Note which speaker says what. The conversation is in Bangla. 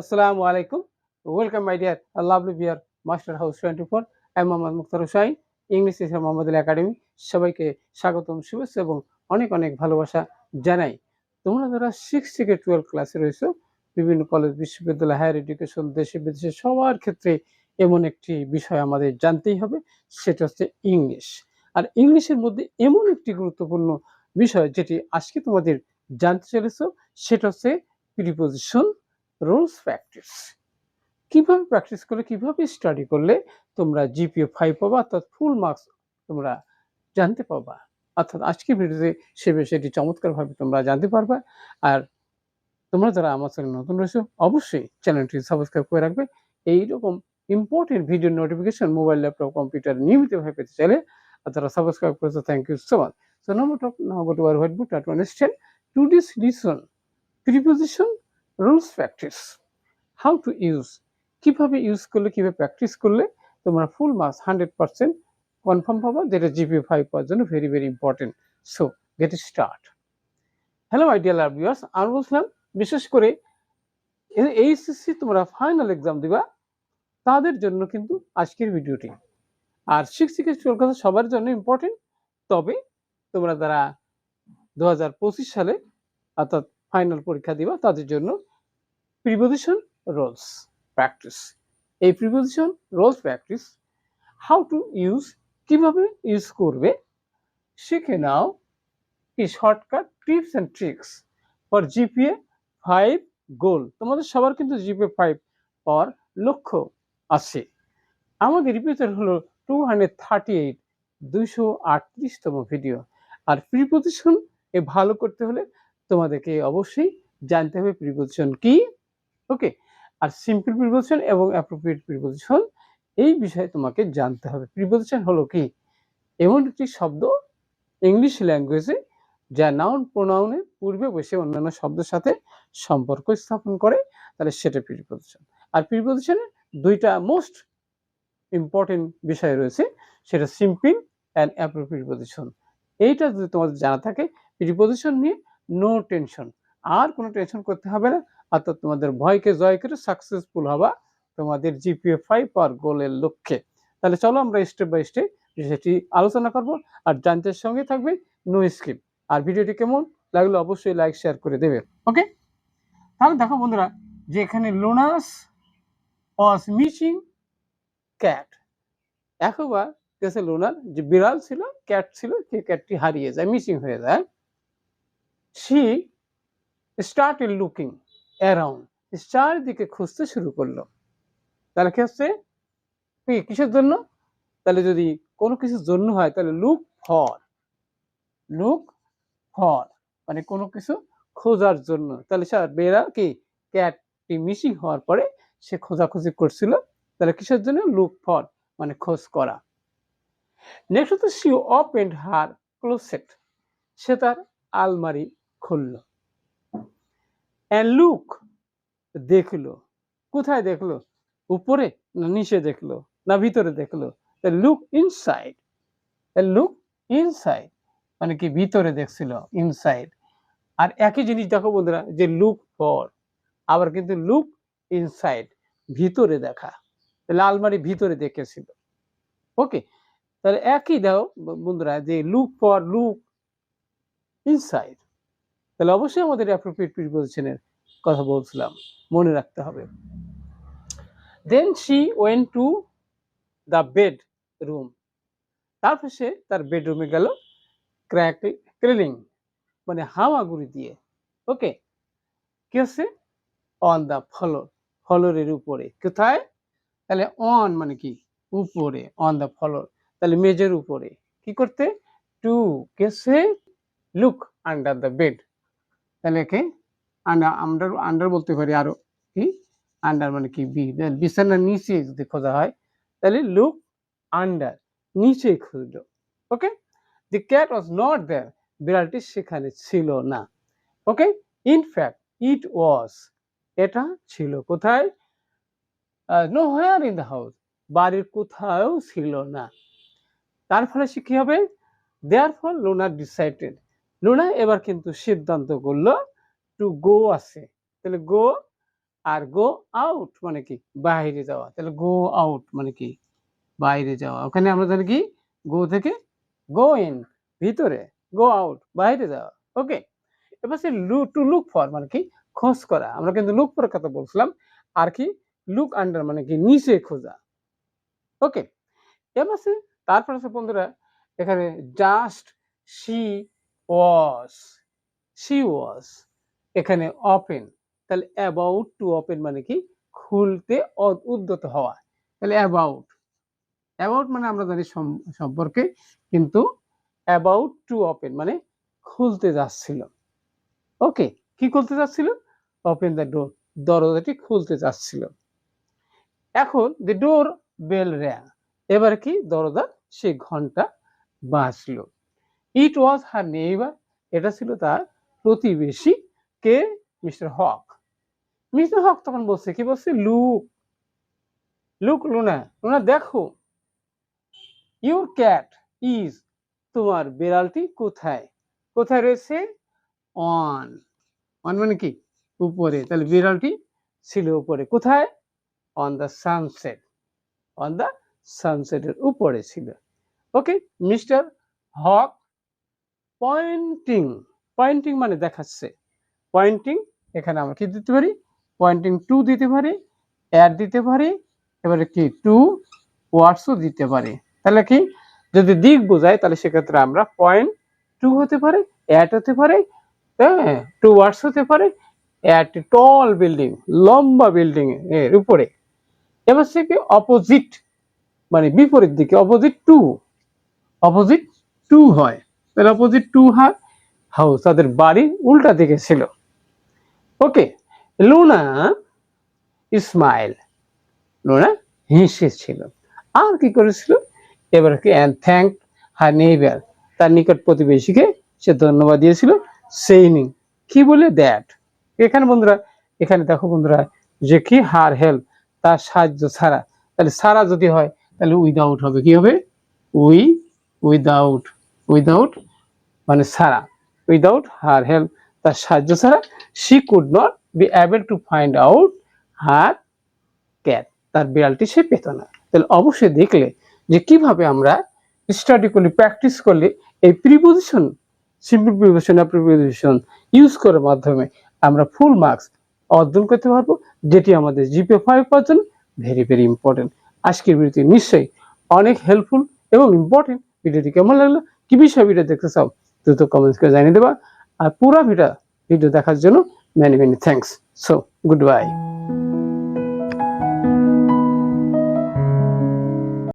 Speaker 1: আসসালামু আলাইকুম। Welcome my dear lovely viewer master house twenty four আমি Mohammad Mukhtar Hussain English teacher Mohammad academy সবাইকে স্বাগতম, শুভেচ্ছা এবং অনেক অনেক ভালোবাসা জানাই। তোমরা যারা সিক্স থেকে টুয়েলভ ক্লাসে রয়েছো, বিভিন্ন কলেজ বিশ্ববিদ্যালয় হায়ার এডুকেশন দেশে বিদেশে, সবার ক্ষেত্রে এমন একটি বিষয় আমাদের জানতেই হবে, সেটা হচ্ছে ইংলিশ আর ইংলিশের মধ্যে এমন একটি গুরুত্বপূর্ণ বিষয় যেটি আজকে তোমাদের জানতে চলেছ, সেটা হচ্ছে প্রিপোজিশন রুলস প্র্যাকটিস কীভাবে প্র্যাকটিস করলে, কীভাবে স্টাডি করলে তোমরা জিপিএ ফাইভ পাবা, অর্থাৎ ফুল মার্কস তোমরা জানতে পারবা অর্থাৎ আজকের ভিডিওতে সে বিষয়টি চমৎকারভাবে তোমরা জানতে পারবা। আর তোমরা যারা আমার চ্যানেল নতুন রয়েছে, অবশ্যই চ্যানেলটি সাবস্ক্রাইব করে রাখবে। এইরকম important video notification mobile laptop computer নিয়মিতভাবে পেতে চাইলে আর যারা সাবস্ক্রাইব করেছে thank you so much so number top now go to R white book to understand to this listen preposition rules practice how to use কীভাবে ইউজ করলে, কীভাবে প্র্যাকটিস করলে তোমরা full marks hundred percent confirm পাবা যেটা জিপি ফাইভ পাওয়ার জন্য very very important so get start hello ideal viewers আমি বলছিলাম, বিশেষ করে এইচএসসি তোমরা ফাইনাল এক্সাম দিবা, তাদের জন্য কিন্তু আজকের ভিডিওটি আর সিক্স থেকে টুয়েলভ সবার জন্য ইম্পর্টেন্ট তবে তোমরা যারা দু হাজার পঁচিশ সালে অর্থাৎ ফাইনাল পরীক্ষা দিবা, তাদের জন্য প্রিপোজিশন রোলস প্র্যাকটিস এই preposition rules practice how to use কীভাবে ইউজ করবে, শিখে নাও কি shortcut tips and tricks for GPA five goal তোমাদের সবার কিন্তু জিপিএ ফাইভ পাওয়ার লক্ষ্য আছে। আমাদের রিপিউটার হলো টু হান্ড্রেড থার্টি এইট দুইশো আটত্রিশতম ভিডিও আর প্রিপোজিশন এ ভালো করতে হলে তোমাদেরকে অবশ্যই জানতে হবে প্রিপোজিশন কি। ওকে আর সিম্পল প্রিপোজিশন এবং অ্যাপ্রোপ্রিয়েট প্রিপোজিশন এই বিষয়ে তোমাকে জানতে হবে। প্রিপোজিশন হলো কি? এমন একটি শব্দ ইংলিশ ল্যাঙ্গুয়েজে যা নাউন প্রোনাউনের পূর্বে বসে অন্যান্য শব্দের সাথে সম্পর্ক স্থাপন করে, তাহলে সেটা প্রিপোজিশন আর প্রিপোজিশনের দুইটা মোস্ট ইম্পর্টেন্ট বিষয় রয়েছে, সেটা সিম্পল অ্যান্ড অ্যাপ্রোপ্রিয়েট প্রিপোজিশন এইটা যদি তোমাদের জানা থাকে প্রিপোজিশন নিয়ে নো টেনশন আর কোনো টেনশন করতে হবে না। অর্থাৎ তোমাদের ভয়কে জয় করে সাকসেসফুল হবা তোমাদের জিপিএ ফাইভ আর গোলের লক্ষ্যে। তাহলে চলো আমরা স্টেপ বাই স্টেপ সেটি আলোচনা করব আর জানতে সঙ্গে থাকবে নো স্কিপ আর ভিডিওটি কেমন লাগলে অবশ্যই লাইক শেয়ার করে দেবে। ওকে তাহলে দেখো বন্ধুরা যে এখানে লোনাস ওয়াজ মিসিং ক্যাট একবার গেছে লোনার যে বিড়াল ছিল ক্যাট ছিল সেই ক্যাটটি হারিয়ে যায় মিসিং হয়ে যায়। সি স্টার্টেড লুকিং অ্যারাউন্ড চারিদিকে খুঁজতে শুরু করল। তাহলে কি হচ্ছে? কিসের জন্য? তাহলে যদি কোনো কিছুর জন্য হয়, তাহলে লুক ফর লুক ফর মানে কোনো কিছু খোঁজার জন্য। তাহলে স্যার বেড়া কি ক্যাটটি মিসিং হওয়ার পরে সে খোঁজাখুঁজি করছিল। তাহলে কিসের জন্য? লুক ফর মানে খোঁজ করা। নেক্সট হচ্ছে সি ওপেন্ড হার ক্লোসেট সে তার আলমারি খুলল। অ্যান্ড লুক দেখল। কোথায় দেখল? উপরে না নিচে দেখল? না ভিতরে দেখল? লুক ইনসাইড লুক ইনসাইড মানে কি ভিতরে দেখছিল? ইনসাইড আর একই জিনিস দেখো বন্ধুরা, যে লুক ফর আবার কিন্তু লুক ইনসাইড ভিতরে দেখা। তাহলে আলমারি ভিতরে দেখেছিল। ওকে তাহলে একই দাও বন্ধুরা, যে লুক ফর লুক ইনসাইড তাহলে অবশ্যই আমাদের অ্যাপ্রোপ্রিয়েট প্রিপোজিশনের কথা বলছিলাম। মনে রাখতে হবে। Then she went to the bedroom তারপর সে তার বেডরুমে গেল ক্র্যাক ক্রিলিং মানে হামাগুড়ি দিয়ে। ওকে কি হচ্ছে? অন দ্য ফলোর ফলোরের উপরে। কোথায়? তাহলে অন মানে কি? উপরে অন দ্য ফলোর তাহলে মেজের উপরে। কি করতে? টু কেসে লুক আন্ডার দ্য বেড তাহলে একে আন্ডার আন্ডার আন্ডার বলতে পারি আরও কি? আন্ডার মানে কি? বি বিছানার নিচে যদি খোঁজা হয়, তাহলে লুক আন্ডার নিচে খুঁজলো ওকে the cat was not there বিড়ালটি সেখানে ছিল না ওকে ইনফ্যাক্ট ইট ওয়াজ এটা ছিল কোথায়? No where in the house বাড়ির কোথাও ছিল না। তার ফলে সে কি হবে? দেয়ার ফল লোনা ডিসাইডেড লোনা এবার কিন্তু সিদ্ধান্ত করল টু গো আছে। তাহলে গো আর গো আউট মানে কি? বাইরে যাওয়া। তাহলে গো আউট মানে কি? বাইরে যাওয়া। ওখানে আমরা জানি কি? গো থেকে গো ইন ভিতরে গো আউট বাইরে যাওয়া। ওকে এবার সে লু টু লুক ফর মানে কি? খোঁজ করা। আমরা কিন্তু লুক ফর কথা বলছিলাম। আর কি? লুক আন্ডার মানে কি? নিচে খোঁজা। ওকে এবার সে তারপরে আছে বন্ধুরা, এখানে just she was she was এখানে ওপেন তাহলে অ্যাবাউট টু ওপেন মানে কি? খুলতে উদ্যত হওয়া। তাহলে অ্যাবাউট অ্যাবাউট মানে আমরা জানি সম- সম্পর্কে, কিন্তু অ্যাবাউট টু ওপেন মানে খুলতে যাচ্ছিল। ওকে কি খুলতে যাচ্ছিল? ওপেন দ্য ডোর দরজাটি খুলতে যাচ্ছিল। এখন দ্য ডোর বেল র্যাং এবার কি? দরজা সে ঘণ্টা বাজলো। ইট ওয়াজ হার নেইবার এটা ছিল তার প্রতিবেশী কে? মিস্টার হক। মিস্টার হক তখন বলছে, কি বলছে? লুক। Look Luna. লুনা, দেখো। ইউর ক্যাট ইজ তোমার বিড়ালটি কোথায়? কোথায় রয়েছে? অন অন মানে কি? উপরে। তাহলে বিড়ালটি ছিল উপরে। কোথায়? On the sunset on the সানসেটের উপরে ছিল। Okay mister Haque pointing pointing মানে দেখাচ্ছে। পয়েন্টিং এখানে আমরা কি দিতে পারি? পয়েন্টিং টু দিতে পারি অ্যাড দিতে পারি, এবারে কি টু ওয়ার্ডসও দিতে পারি। তাহলে কি? যদি দিক বোঝায়, তাহলে সেক্ষেত্রে আমরা পয়েন্ট টু হতে পারে অ্যাড হতে পারে হ্যাঁ টু ওয়ার্ডস হতে পারে অ্যাট টল বিল্ডিং লম্বা বিল্ডিং এর উপরে। এবার সে কি অপোজিট মানে বিপরীত দিকে অপোজিট টু অপোজিট টু হয়। তাহলে অপোজিট টু হয় হাউস তাদের বাড়ি উল্টা দিকে ছিল। Okay, Luna Ismail. লুনা হেসেছিল আর কি করেছিল? এবার কি অ্যান্ড থ্যাংক হার নেইবার তার নিকট প্রতিবেশীকে সে ধন্যবাদ দিয়েছিল। সেইনিং কি বলে? দ্যাট এখানে বন্ধুরা, এখানে দেখো বন্ধুরা, যে কি হার হেল্প তার সাহায্য ছাড়া। তাহলে ছাড়া যদি হয়, তাহলে উইদাউট হবে। কি হবে? উই উইদাউট উইদাউট মানে সারা উইদাউট হার হেল্প তার সাহায্য ছাড়া she could not be able to find out her cat তার বিড়ালটি সে পেত না। তাহলে অবশ্যই দেখলে যে কীভাবে আমরা স্টাডি করলে প্র্যাকটিস করলে এই preposition simple preposition preposition use করার মাধ্যমে আমরা ফুল মার্কস অর্জন করতে পারব, যেটি আমাদের জিপে ফাইভ জন্য ভেরি ভেরি ইম্পর্টেন্ট আজকের ভিডিওটি নিশ্চয়ই অনেক হেল্পফুল এবং ইম্পর্টেন্ট ভিডিওটি কেমন লাগল? কি বিষয়ে ভিডিও দেখতে চাও? দ্রুত কমেন্টস করে জানিয়ে দেবা। আর পুরো ভিডিও ভিডিও দেখার জন্য many many thanks so goodbye